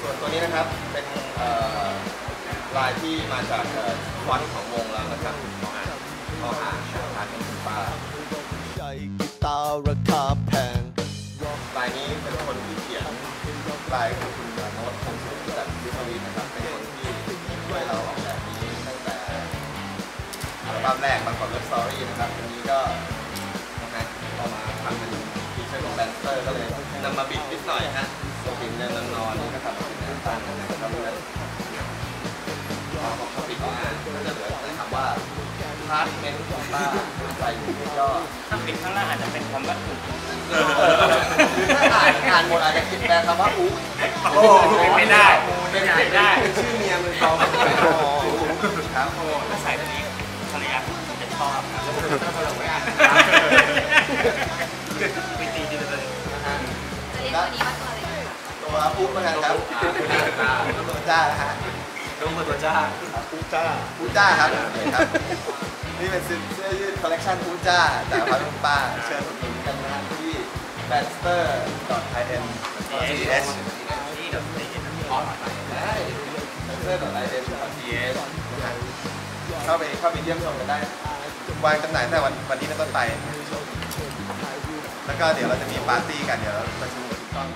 ส่วนตัวนี้นะครับเป็นเอ่อลายที่มาจากเอ่อฟอนต์ของวงเรานะครับของอ่านของอ่านอ่านเป็นคุณป้าใช้กีตาร์ราคาแพง ลายนี้เป็นคนที่เขียนลายของคุณโน้ตคงสุขจากวิทวีนะครับ ลบั้มแรกบางกอกเลิฟสตอรี่นะครับอันนี้ก็นะฮะเอามาทำเป็นฟีเจอร์ของแบนสเตอร์ก็เลยนำมาบิดนิดหน่อยฮะบิดเนินนอนนี่ก็ทำเป็นแนวตั้งนะครับแล้วพอเขาปิดออกมาก็จะเหลือแต่คำว่าพาร์ทเมนต์ของป้าใส่อยู่ที่ย่อถ้าปิดข้างล่างอาจจะเป็นคำว่าถูกถ้าอ่านอ่านหมดอาจจะคิดแปลคำว่าอู้โอ้ไม่ได้เป็นไม่ได้เป็นชื่อเมียมึงเขาครับถ้า ชอบครับไม่ตีดีเลยนะฮะจะเรียกตัวนี้ว่าตัวอะไรตัวอู้เหมือนกันครับตัวจ้านะฮะรู้มือตัวจ้ากูจ้าอู้จ้าครับนี่เป็นเสื้อยืดคอลเลคชันอู้จ้าจากพันธุ์ป้าเชิญอุดหนุนกันนะฮะที่ b a n s t e r i n ch นี่เดี๋ยวตีพอได้ b a n s t e r i n ch นะฮะเข้าไปเข้าไปเยี่ยมชมกันได้ วางจำหน่ายตั้งแต่วันวันนี้เป็นต้นไป แล้วก็เดี๋ยวเราจะมีปาร์ตี้กันเดี๋ยวเราประชุมกับพี่ก้อง